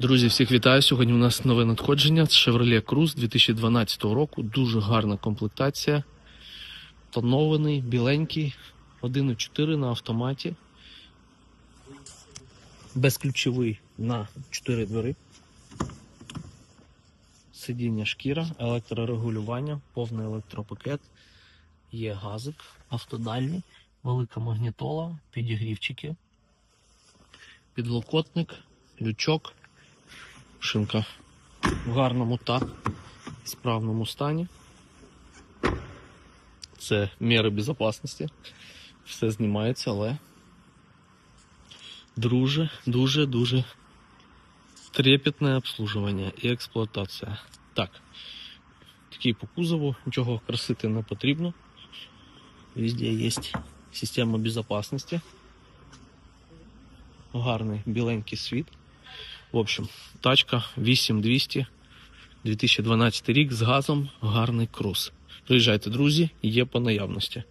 Друзі, всіх вітаю. Сьогодні у нас нове надходження. Chevrolet Cruze 2012 року. Дуже гарна комплектація. Тонований, біленький, 1.4 на автоматі. Безключовий на 4 двери. Сидіння шкіра, електрорегулювання, повний електропакет. Є газик, автодальний, велика магнітола, підігрівчики, підлокотник, лючок, шинка в гарному та справному стані. Це міри безпечності. Все знімається, але дуже, дуже, дуже трепетне обслуживання і експлуатація. Так, такий по кузову, нічого красити не потрібно. Везде є система безпечності. Гарний біленький світ. В общем, тачка 8200 2012 рік з газом, гарний крус. Приїжджайте, друзі, є по наявності.